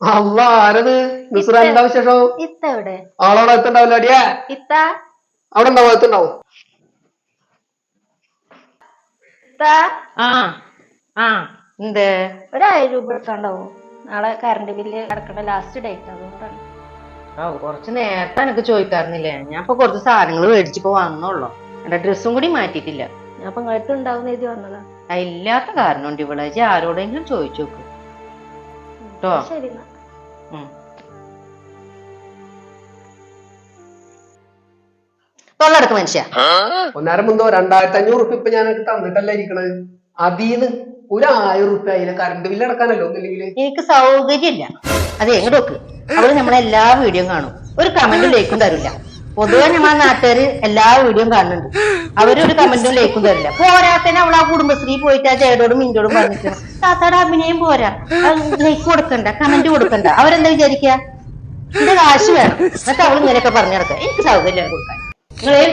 അല്ല ആരത്? മിസ്ര എന്താ വിശേഷം? ഇത്ത എവിടെ? ആളവിടെ എത്തുണ്ടാവില്ല അടിയാ. ഇത്ത. അവിടെ ഉണ്ടാവും? എത്തുണ്ടാവും ആ ആ എന്ത്? ഒരായിരം രൂപ എടുക്കാണ്ടാവോ നാളെ കറണ്ട് ബില്ല് അടക്കേണ്ട ലാസ്റ്റ് ഡേറ്റ് അതുകൊണ്ടാണ്. ആ കുറച്ച് നേരത്തെ എനിക്ക് ചോദിക്കാറുന്നില്ലേ? ഞാൻ ഇപ്പൊ കുറച്ച് സാധനങ്ങൾ മേടിച്ചിപ്പോ വന്നോളൂ എന്റെ ഡ്രസ്സും കൂടി മാറ്റിട്ടില്ല ഞാൻ എഴുതി വന്നതാ. ഇല്ലാത്ത കാരണം ഉണ്ട് ഇവിടെ ആരോടെങ്കിലും ചോദിച്ചു നോക്ക് ട്ടോ. ശരി എന്നാ. തൊള്ളടക്ക് മനുഷ്യ. ഒന്നര മുന്തോ രണ്ടായിരത്തി അഞ്ഞൂറ് റുപ്യ ഇപ്പൊ ഞാൻ തന്നിട്ടല്ല ഇരിക്കണത്? അതീന്ന് ഒരു ആയിരം റുപ്യ അതിന് കറണ്ട് ബില്ല് അടക്കാനല്ലോ ഒന്നില്ലെങ്കിൽ എനിക്ക് സൗകര്യമില്ല. അത് എങ്ങോട്ട് നോക്ക്? അവൾ നമ്മളെ എല്ലാ വീഡിയോയും കാണും. ഒരു കമന്റ് ലേക്കും തരില്ല പൊതുവെ നമ്മളെ നാട്ടുകാര് എല്ലാ വീഡിയോയും കാണുന്നുണ്ട്. അവരൊരു കമന്റും ലൈക്കും തരില്ല. പോരാത്തന്നെ അവൾ ആ കുടുംബശ്രീ പോയിട്ട് ആ ജേടോടും മിന്റോടും പറഞ്ഞിട്ട് താത്താടെ അഭിനയം പോരാ. ലൈക്ക് കൊടുക്കണ്ട കമന്റ് കൊടുക്കണ്ട. അവരെന്താ വിചാരിക്കുക എന്റെ കാശ് വേണം. എന്നിട്ട് അവൾ ഇങ്ങനെയൊക്കെ പറഞ്ഞു നടക്കുക. എനിക്ക് സൗകര്യം കൊടുക്കാൻ. നിങ്ങളെ